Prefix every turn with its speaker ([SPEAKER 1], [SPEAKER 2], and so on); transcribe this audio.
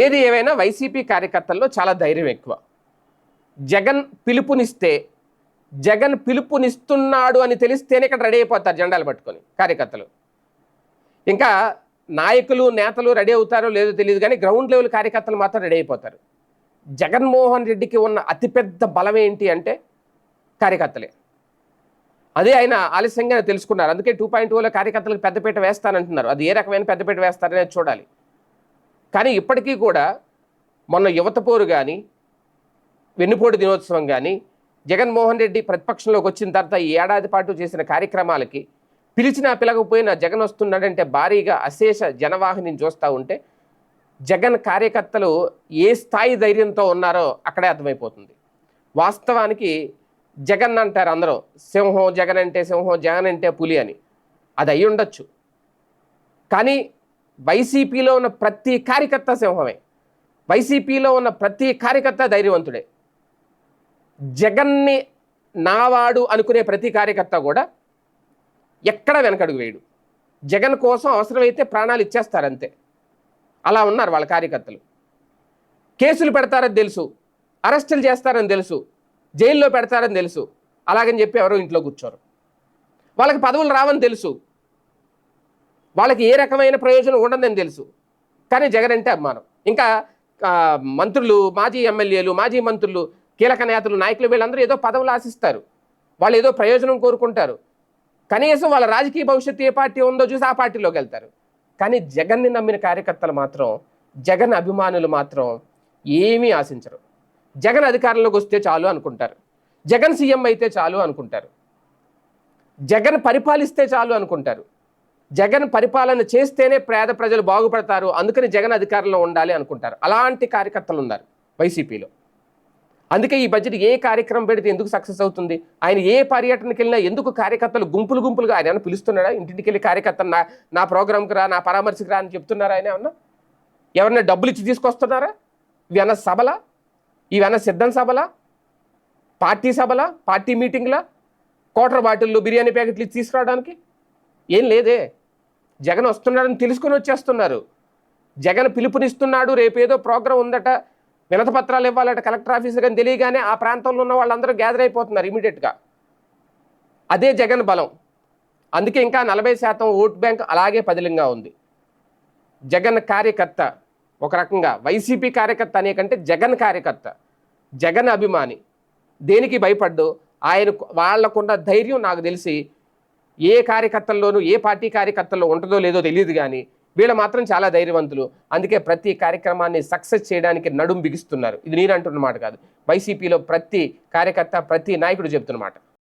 [SPEAKER 1] ఏది ఏవైనా వైసీపీ కార్యకర్తల్లో చాలా ధైర్యం ఎక్కువ. జగన్ పిలుపునిస్తే జగన్ పిలుపునిస్తున్నాడు అని తెలిస్తేనే ఇక్కడ రెడీ అయిపోతారు జెండాలు పట్టుకొని కార్యకర్తలు. ఇంకా నాయకులు నేతలు రెడీ అవుతారో లేదో తెలియదు కానీ గ్రౌండ్ లెవెల్ కార్యకర్తలు మాత్రం రెడీ అయిపోతారు. జగన్మోహన్ రెడ్డికి ఉన్న అతిపెద్ద బలం ఏంటి అంటే కార్యకర్తలే. అదే ఆయన ఆలస్యంగా తెలుసుకున్నారు. అందుకే టూ పాయింట్ ఓలో కార్యకర్తలకు పెద్దపీట వేస్తానంటున్నారు. అది ఏ రకమైన పెద్దపీట వేస్తారనేది చూడాలి. కానీ ఇప్పటికీ కూడా మొన్న యువత పోరు కానీ వెన్నుపోటు దినోత్సవం కానీ జగన్మోహన్ రెడ్డి ప్రతిపక్షంలోకి వచ్చిన తర్వాత ఈ ఏడాది పాటు చేసిన కార్యక్రమాలకి పిలిచినా పిలకపోయినా జగన్ వస్తున్నాడంటే భారీగా అశేష జనవాహిని చూస్తూ ఉంటే జగన్ కార్యకర్తలు ఏ స్థాయి ధైర్యంతో ఉన్నారో అక్కడే అర్థమైపోతుంది. వాస్తవానికి జగన్ అంటారు అందరూ సింహం జగన్ అంటే సింహం జగన్ అంటే పులి అని. అది అయి ఉండొచ్చు కానీ వైసీపీలో ఉన్న ప్రతి కార్యకర్త సింహమే. వైసీపీలో ఉన్న ప్రతి కార్యకర్త ధైర్యవంతుడే. జగన్ని నావాడు అనుకునే ప్రతి కార్యకర్త కూడా ఎక్కడ వెనకడుగు వేయడు. జగన్ కోసం అవసరమైతే ప్రాణాలు ఇచ్చేస్తారంతే. అలా ఉన్నారు వాళ్ళ కార్యకర్తలు. కేసులు పెడతారని తెలుసు. అరెస్టులు చేస్తారని తెలుసు. జైల్లో పెడతారని తెలుసు. అలాగని చెప్పి ఎవరో ఇంట్లో కూర్చోరు. వాళ్ళకి పదవులు రావని తెలుసు. వాళ్ళకి ఏ రకమైన ప్రయోజనం ఉండదని తెలుసు. కానీ జగన్ అంటే అభిమానం. ఇంకా మంత్రులు మాజీ ఎమ్మెల్యేలు మాజీ మంత్రులు కీలక నేతలు నాయకులు వీళ్ళందరూ ఏదో పదవులు ఆశిస్తారు. వాళ్ళు ఏదో ప్రయోజనం కోరుకుంటారు. కనీసం వాళ్ళ రాజకీయ భవిష్యత్తు ఏ పార్టీ ఉందో చూసి ఆ పార్టీలోకి వెళ్తారు. కానీ జగన్ని నమ్మిన కార్యకర్తలు మాత్రం జగన్ అభిమానులు మాత్రం ఏమీ ఆశించరు. జగన్ అధికారంలోకి వస్తే చాలు అనుకుంటారు. జగన్ సీఎం అయితే చాలు అనుకుంటారు. జగన్ పరిపాలిస్తే చాలు అనుకుంటారు. జగన్ పరిపాలన చేస్తేనే పేద ప్రజలు బాగుపడతారు. అందుకని జగన్ అధికారంలో ఉండాలి అనుకుంటారు. అలాంటి కార్యకర్తలు ఉన్నారు వైసీపీలో. అందుకే ఈ బడ్జెట్ ఏ కార్యక్రమం పెడితే ఎందుకు సక్సెస్ అవుతుంది? ఆయన ఏ పర్యటనకి వెళ్ళినా ఎందుకు కార్యకర్తలు గుంపులు గుంపులుగా ఆయన ఏమన్నా పిలుస్తున్నాడా? ఇంటింటికి వెళ్ళి కార్యకర్త నా నా ప్రోగ్రామ్కి రా నా పరామర్శకు రా అని చెప్తున్నారా ఆయన ఏమన్నా? ఎవరైనా డబ్బులు ఇచ్చి తీసుకొస్తున్నారా? ఇవన్న సభల? ఇవన్న సిద్ధం సభల? పార్టీ సభల? పార్టీ మీటింగ్లా? కోటర్ బాటిల్లు బిర్యానీ ప్యాకెట్లు ఇచ్చి తీసుకురావడానికి? ఏం లేదే. జగన్ వస్తున్నాడని తెలుసుకొని వచ్చేస్తున్నారు. జగన్ పిలుపునిస్తున్నాడు రేపేదో ప్రోగ్రాం ఉందట వినత పత్రాలు ఇవ్వాలట కలెక్టర్ ఆఫీస్ కానీ తెలియగానే ఆ ప్రాంతంలో ఉన్న వాళ్ళందరూ గ్యాదర్ అయిపోతున్నారు ఇమీడియట్గా అదే జగన్ బలం. అందుకే ఇంకా నలభై శాతం ఓట్ బ్యాంక్ అలాగే పదిలంగా ఉంది. జగన్ కార్యకర్త ఒక రకంగా వైసీపీ కార్యకర్త అనే కంటే జగన్ కార్యకర్త జగన్ అభిమాని. దేనికి భయపడ్డు? ఆయన వాళ్ళకున్న ధైర్యం నాకు తెలిసి ఏ కార్యకర్తల్లోనూ ఏ పార్టీ కార్యకర్తల్లో ఉంటుందో లేదో తెలియదు కానీ వీళ్ళు మాత్రం చాలా ధైర్యవంతులు. అందుకే ప్రతి కార్యక్రమాన్ని సక్సెస్ చేయడానికి నడుం బిగిస్తున్నారు. ఇది నేను అంటున్నమాట కాదు. వైసీపీలో ప్రతి కార్యకర్త ప్రతి నాయకుడు చెప్తున్నమాట